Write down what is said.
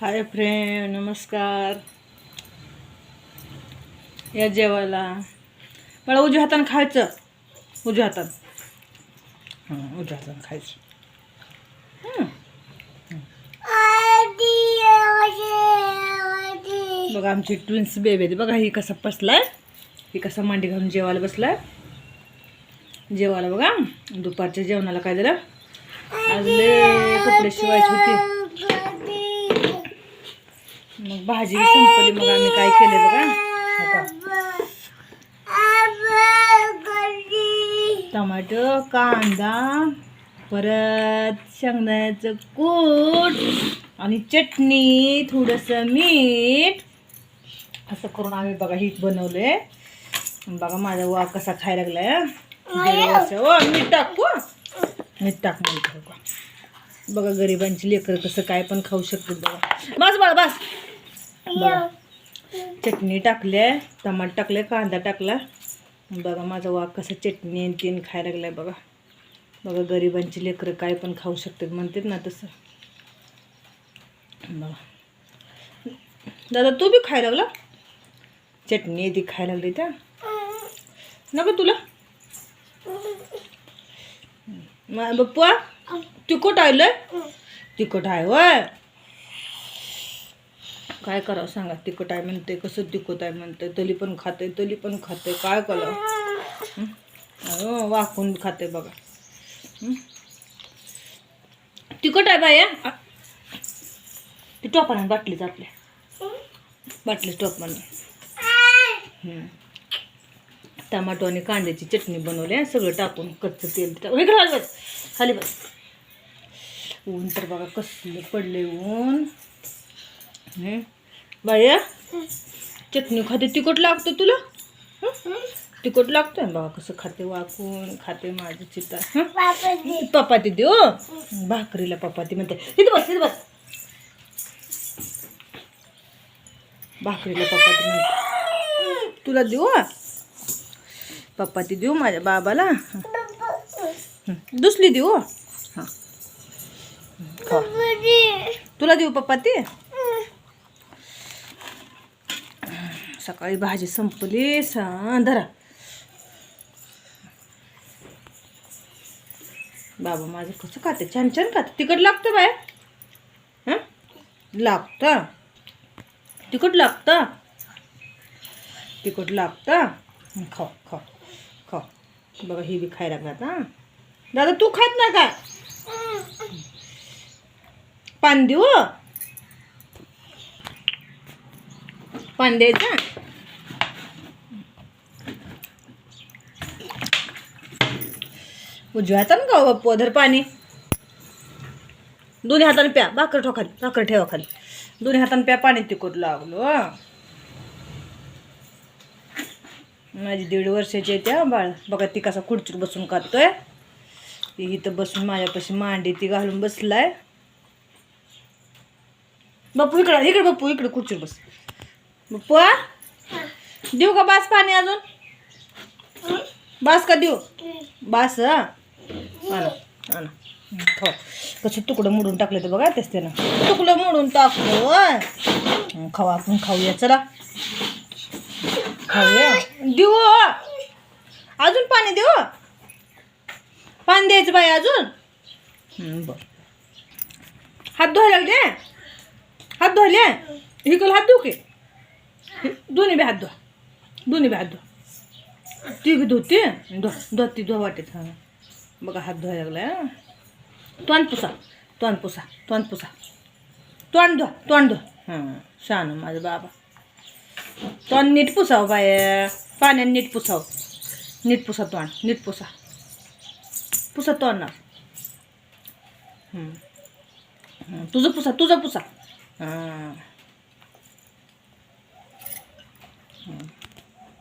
Hi friend नमस्कार. या जेवायला. मला उजव्या हातानं खायचं. उजव्या हातानं. हां उजव्या हातानं खायचं. बघा आमची ट्विन्स बेबी आहे बघा ही कसा बसलाय ही कसा मांडी घालून जेवायला बसलाय. जेवायला बघा. दुपारच्या जेवणाला काय झालं? आज कपडे शिवायचे होते. मग भाजी संपली मग आम्ही काय केले बघा. हो का? टमाटर कांदा परत शेंगदाण्याचं कूट आणि चटणी थोडंसं मीठ. असं करून आम्ही बघा ही बनवले बघा माझा वाघ कसा खायला लागलाय ओ मीठ टाकू मीठ टाक बघा. गरिबांची लेकरं कसं काय पण खाऊ शकतात बघा. बस बाळा बस. बघा. चटणी आहे. टमाट टाकले कांदा टाकला. बघा माझा वाघ कसं चटणी आणि तीन खायला लागलाय बघा. बघा गरिबांची लेकरं काय पण खाऊ शकतात म्हणतात ना तसं. बघा. दादा तू बी खायला लागला? चटणी ती खायला लागली त्या? नको तुला? मा- बप्पा तिखट आलं तिखट आहे वय काय करावं सांगा तिखट आहे म्हणते कसं तिखट आहे म्हणते तली पण खाते तली पण खाते काय करावं वाकून खाते बघा. तिकट तिखट आहे बाया. आ. ती टोपानं बाटलीच आपल्या. बाटलीच टोपानं टमाटो आणि कांद्याची चटणी बनवली आहे सगळं टाकून कच्चं तेल. टाकून इकडे खाली बस खाली बस. ऊन तर बघा कसलं पडले ऊन. बाया चटणी खाते तिखट लागतं तुला? तिखट लागतंय? बघा कसं खाते वाकून खाते माझं चिता. हं? पपाती देऊ भाकरीला पपाती म्हणते. तिथे बस तिथे बस. भाकरीला पपाती म्हणते. तुला देऊ? पपाती देऊ माझ्या बाबाला. दुसरी देऊ हां? खा. तुला देऊ पपाती सकाळी भाजी संपली सा धरा बाबा माझं कसं खाते? छान छान खाते. तिखट लागतं बाय हं? लागतं. तिखट लागतं? तिखट लागतं? खाऊ खाऊ खाऊ बघा ही बी खायला लागतात हां. दादा तू खात ना काय पान देऊ? पंदेचा उजव्या हातानं का बाप्पू अधर पाणी. दोन्ही हाताने प्या. भाकर ठेवा खाली. भाकर ठेवा खाली. दोन्ही हाताने प्या. पाणी तिकट लागलो माझी दीड वर्षाची आहे त्या बाळ. बघा ती कसा खुर्चीवर बसून खातोय. ती इथं बसून माझ्यापाशी मांडी ती घालून बसलाय. बापू इकडं इकडे बापू इकडे खुर्चीवर बस. बाप्पू देऊ का बास पाणी अजून? बास का देऊ? बास आणा आणा कसं तुकडं मोडून टाकलं तर बघा तेच त्यानं. तुकडं मोडून टाकलं खाऊ आपण खाऊया. चला. खाऊया. देऊ हो. अजून पाणी देऊ? पाणी द्यायचं बाई अजून? बर. हात धुवायला लागले? हात धुवायला? इकडे हात धुके की. दोन्ही बी हात धुवा. दोन्ही बी हात धुवा. ती बी धुते धुवा. धुवा ती धुवा वाटेत. हां. बघा हात धुवायला लागलाय तोंड पुसा तोंड पुसा तोंड पुसा. तोंड धुवा तोंड धुवा. हां छान माझा बाबा. तोंड नीट पुसाव बाय. पाण्याने नीट पुसाव. नीट पुसा तोंड नीट पुसा. पुसा तोंड ना तुझं पुसा तुझं पुसा. हां. हं.